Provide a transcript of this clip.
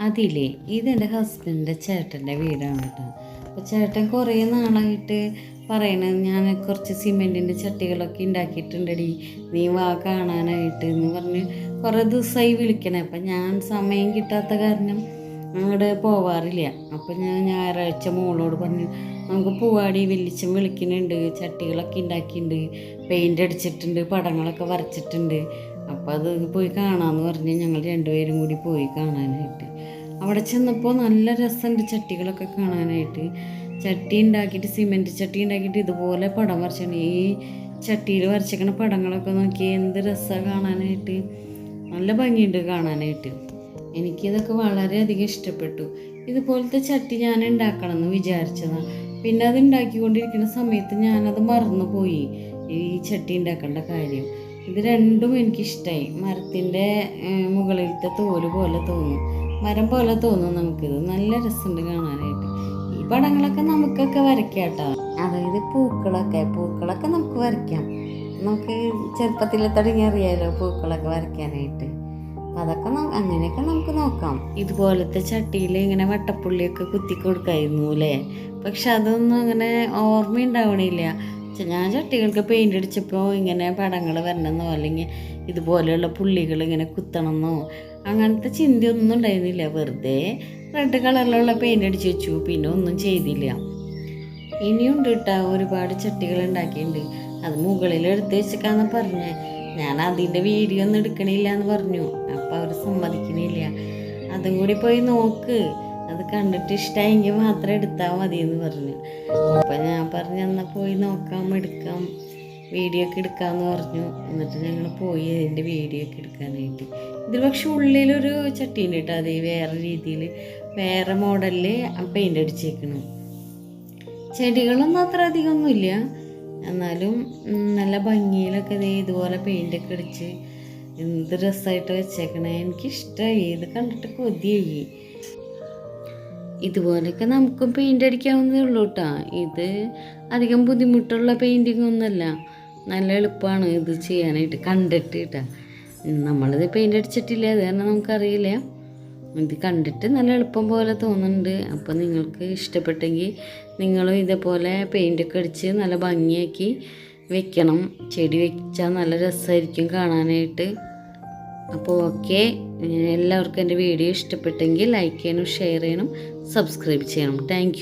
അതിലേ ഇതെന്റെ ഹസ്ബൻഡിന്റെ ചേട്ടന്റെ വീടാണ് കേട്ടോ. അപ്പോൾ ചേട്ടൻ കുറേ നാളായിട്ട് പറയണത് ഞാൻ കുറച്ച് സിമെന്റിന്റെ ചട്ടികളൊക്കെ ഉണ്ടാക്കിയിട്ടുണ്ടടി നീ വാ കാണാനായിട്ട് എന്ന് പറഞ്ഞ് കുറേ ദിവസമായി വിളിക്കണേ. അപ്പം ഞാൻ സമയം കിട്ടാത്ത കാരണം അങ്ങോട്ട് പോവാറില്ല. അപ്പം ഞാൻ ഞായറാഴ്ച മോളോട് പറഞ്ഞു നമുക്ക് പൂവാടി വെല്ലിച്ചം വിളിക്കുന്നുണ്ട് ചട്ടികളൊക്കെ ഉണ്ടാക്കിയിട്ടുണ്ട് പെയിന്റ് അടിച്ചിട്ടുണ്ട് പടങ്ങളൊക്കെ വരച്ചിട്ടുണ്ട്. അപ്പോൾ അത് പോയി കാണാമെന്ന് പറഞ്ഞ് ഞങ്ങൾ രണ്ടുപേരും കൂടി പോയി കാണാനായിട്ട്. അവിടെ ചെന്നപ്പോൾ നല്ല രസമുണ്ട് ചട്ടികളൊക്കെ കാണാനായിട്ട്. ചട്ടി ഉണ്ടാക്കിയിട്ട് സിമെന്റ് ചട്ടി ഉണ്ടാക്കിയിട്ട് ഇതുപോലെ പടം വരച്ചാണ് ഈ ചട്ടിയിൽ വരച്ചേക്കണ പടങ്ങളൊക്കെ നോക്കി എന്ത് രസമാണ് കാണാനായിട്ട്. നല്ല ഭംഗിയുണ്ട് കാണാനായിട്ട്. എനിക്കിതൊക്കെ വളരെയധികം ഇഷ്ടപ്പെട്ടു. ഇതുപോലത്തെ ചട്ടി ഞാൻ ഉണ്ടാക്കണം എന്ന് വിചാരിച്ചതാണ് പിന്നെ അത് ഉണ്ടാക്കിക്കൊണ്ടിരിക്കുന്ന സമയത്ത് ഞാനത് മറന്നു പോയി ഈ ചട്ടി ഉണ്ടാക്കേണ്ട കാര്യം. ഇത് രണ്ടും എനിക്കിഷ്ടമായി മരത്തിന്റെ മുകളിലത്തെ തോൽ പോലെ തോന്നും. മരം പോലെ തോന്നും നമുക്കിത്. നല്ല രസമുണ്ട് കാണാനായിട്ട്. ഈ പടങ്ങളൊക്കെ നമുക്കൊക്കെ വരയ്ക്കാം കേട്ടോ അതായത് പൂക്കളൊക്കെ. പൂക്കളൊക്കെ നമുക്ക് വരയ്ക്കാം. നമുക്ക് ചെറുപ്പത്തിൽ തുടങ്ങി അറിയാലോ പൂക്കളൊക്കെ വരയ്ക്കാനായിട്ട്. അപ്പം അതൊക്കെ അങ്ങനെയൊക്കെ നമുക്ക് നോക്കാം. ഇതുപോലത്തെ ചട്ടിയിൽ ഇങ്ങനെ വട്ടപ്പുള്ളിയൊക്കെ കുത്തി കൊടുക്കായിരുന്നു അല്ലേ പക്ഷെ അതൊന്നും അങ്ങനെ ഓർമ്മയുണ്ടാവണില്ല. ഞാൻ ചട്ടികൾക്ക് പെയിന്റ് അടിച്ചപ്പോൾ ഇങ്ങനെ പടങ്ങൾ വരണമെന്നോ അല്ലെങ്കിൽ ഇതുപോലെയുള്ള പുള്ളികൾ ഇങ്ങനെ കുത്തണമെന്നോ അങ്ങനത്തെ ചിന്തയൊന്നും ഉണ്ടായിരുന്നില്ല. വെറുതെ റെഡ് കളറിലുള്ള പെയിന്റ് അടിച്ച് വെച്ചു. പിന്നെ ഒന്നും ചെയ്തില്ല. ഇനിയുണ്ട് കേട്ടോ ഒരുപാട് ചട്ടികൾ ഉണ്ടാക്കിയിട്ടുണ്ട് അത് മുകളിൽ എടുത്ത് വെച്ചേക്കാന്ന് പറഞ്ഞേ. ഞാൻ അതിന്റെ വീഡിയോ ഒന്നും എടുക്കണില്ല എന്ന് പറഞ്ഞു. അപ്പോൾ അവർ സമ്മതിക്കണില്ല. അതും കൂടി പോയി നോക്ക്. അത് കണ്ടിട്ട് ഇഷ്ടമായെങ്കിൽ മാത്രം എടുത്താൽ മതി എന്ന് പറഞ്ഞു. അപ്പം ഞാൻ പറഞ്ഞു എന്നാൽ പോയി നോക്കാം എടുക്കാം. വീഡിയോ ഒക്കെ എടുക്കാമെന്ന് പറഞ്ഞു. എന്നിട്ട് ഞങ്ങൾ പോയി അതിന്റെ വീഡിയോ ഒക്കെ എടുക്കാനായിട്ട്. ഇതിൽ പക്ഷെ ഉള്ളിലൊരു ചട്ടീന്റെ കേട്ടോ അത് വേറെ രീതിയിൽ വേറെ മോഡലിൽ പെയിന്റ് അടിച്ചേക്കണം. ചെടികളൊന്നും അത്ര അധികമൊന്നുമില്ല എന്നാലും നല്ല ഭംഗിയിലൊക്കെ ഇതുപോലെ പെയിന്റൊക്കെ അടിച്ച് എന്ത് രസമായിട്ട് വെച്ചേക്കണേ. എനിക്കിഷ്ടമായി ഇത് കണ്ടിട്ട് കൊതിയായി. ഇതുപോലെയൊക്കെ നമുക്കും പെയിന്റ് അടിക്കാവുന്നതേ ഉള്ളൂ കേട്ടോ ഇത് അധികം ബുദ്ധിമുട്ടുള്ള പെയിന്റിങ് ഒന്നുമല്ല. നല്ല എളുപ്പമാണ് ഇത് ചെയ്യാനായിട്ട്. കണ്ടിട്ട് കേട്ടോ നമ്മളിത് പെയിന്റ് അടിച്ചിട്ടില്ല. അത് കാരണം നമുക്കറിയില്ല. ഇത് കണ്ടിട്ട് നല്ല എളുപ്പം പോലെ തോന്നുന്നുണ്ട്. അപ്പോൾ നിങ്ങൾക്ക് ഇഷ്ടപ്പെട്ടെങ്കിൽ നിങ്ങളും ഇതേപോലെ പെയിന്റൊക്കെ അടിച്ച് നല്ല ഭംഗിയാക്കി വെക്കണം. ചെടി വെച്ചാൽ നല്ല രസമായിരിക്കും കാണാനായിട്ട്. അപ്പോൾ ഓക്കെ. എല്ലാവർക്കും എന്റെ വീഡിയോ ഇഷ്ടപ്പെട്ടെങ്കിൽ ലൈക്ക് ചെയ്യണം ഷെയർ ചെയ്യണം സബ്സ്ക്രൈബ് ചെയ്യണം താങ്ക്